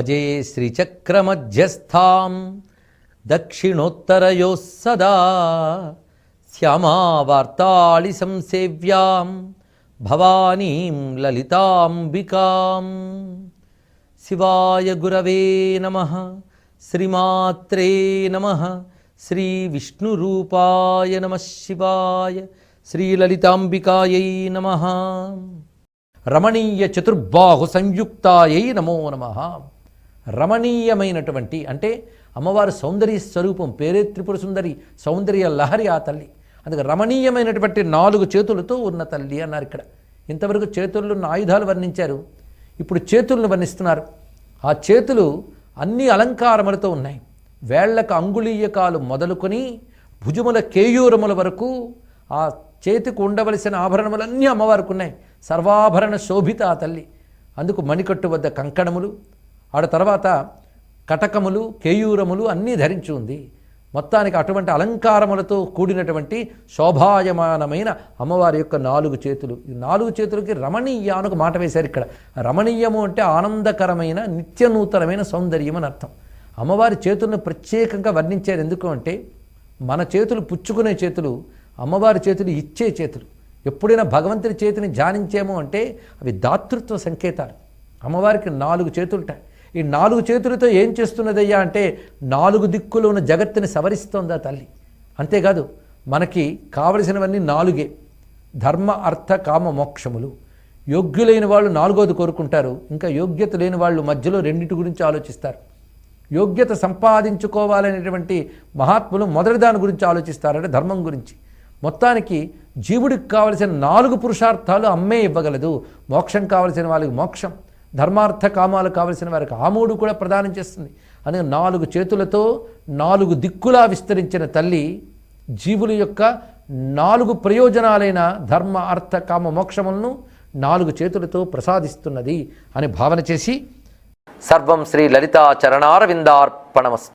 భజే శ్రీచక్రమధ్యస్థాం. దక్షిణోత్తరయో సదా శ్యామావార్తాళి సంసేవ్యాం భవానీం లలితాంబికాం. శివాయ గురవే నమ శ్రీమాత్రే నమ శ్రీ విష్ణురూపాయ నమ శివాయ శ్రీలలితాంబికాయై నమ. రమణీయ చతుర్బాహు సంయుక్తాయై నమో నమ. రమణీయమైనటువంటి అంటే అమ్మవారి సౌందర్య స్వరూపం పేరే త్రిపుర సుందరి సౌందర్య లహరి ఆ తల్లి. అందుకే రమణీయమైనటువంటి నాలుగు చేతులతో ఉన్న తల్లి అన్నారు ఇక్కడ. ఇంతవరకు చేతుల్లో ఉన్న ఆయుధాలు వర్ణించారు. ఇప్పుడు చేతులను వర్ణిస్తున్నారు. ఆ చేతులు అన్ని అలంకారములతో ఉన్నాయి. వేళ్ళకు అంగుళీయకాలు మొదలుకొని భుజముల కేయూరముల వరకు ఆ చేతికి ఉండవలసిన ఆభరణములన్నీ అమ్మవారికి ఉన్నాయి. సర్వాభరణ శోభిత ఆ తల్లి. అందుకు మణికట్టు వద్ద కంకణములు ఆడ తర్వాత కటకములు కేయూరములు అన్నీ ధరించి ఉంది. మొత్తానికి అటువంటి అలంకారములతో కూడినటువంటి శోభాయమానమైన అమ్మవారి యొక్క నాలుగు చేతులు. ఈ నాలుగు చేతులకి రమణీయ అని ఒక మాట వేశారు ఇక్కడ. రమణీయము అంటే ఆనందకరమైన నిత్యనూతనమైన సౌందర్యం అని అర్థం. అమ్మవారి చేతులను ప్రత్యేకంగా వర్ణించారు. ఎందుకు అంటే మన చేతులు పుచ్చుకునే చేతులు అమ్మవారి చేతులు ఇచ్చే చేతులు. ఎప్పుడైనా భగవంతుని చేతిని ధ్యానించేమో అంటే అవి దాతృత్వ సంకేతాలు. అమ్మవారికి నాలుగు చేతులుంటాయి. ఈ నాలుగు చేతులతో ఏం చేస్తున్నదయ్యా అంటే నాలుగు దిక్కులు ఉన్న జగత్తుని సవరిస్తోందా తల్లి? అంతేకాదు మనకి కావలసినవన్నీ నాలుగే. ధర్మ అర్థ కామ మోక్షములు. యోగ్యులైన వాళ్ళు నాలుగోది కోరుకుంటారు. ఇంకా యోగ్యత లేని వాళ్ళు మధ్యలో రెండింటి గురించి ఆలోచిస్తారు. యోగ్యత సంపాదించుకోవాలనేటువంటి మహాత్ములు మొదటి దాని గురించి ఆలోచిస్తారంటే ధర్మం గురించి. మొత్తానికి జీవుడికి కావలసిన నాలుగు పురుషార్థాలు అమ్మే ఇవ్వగలదు. మోక్షం కావలసిన వాళ్ళకి మోక్షం. ధర్మార్థ కామాలు కావలసిన వారికి ఆ మూడు కూడా ప్రదానం చేస్తుంది. అని నాలుగు చేతులతో నాలుగు దిక్కులా విస్తరించిన తల్లి జీవుల యొక్క నాలుగు ప్రయోజనాలైన ధర్మ అర్థ కామ మోక్షములను నాలుగు చేతులతో ప్రసాదిస్తున్నది అని భావన చేసి సర్వం శ్రీ లలితా చరణారవిందార్పణమస్తు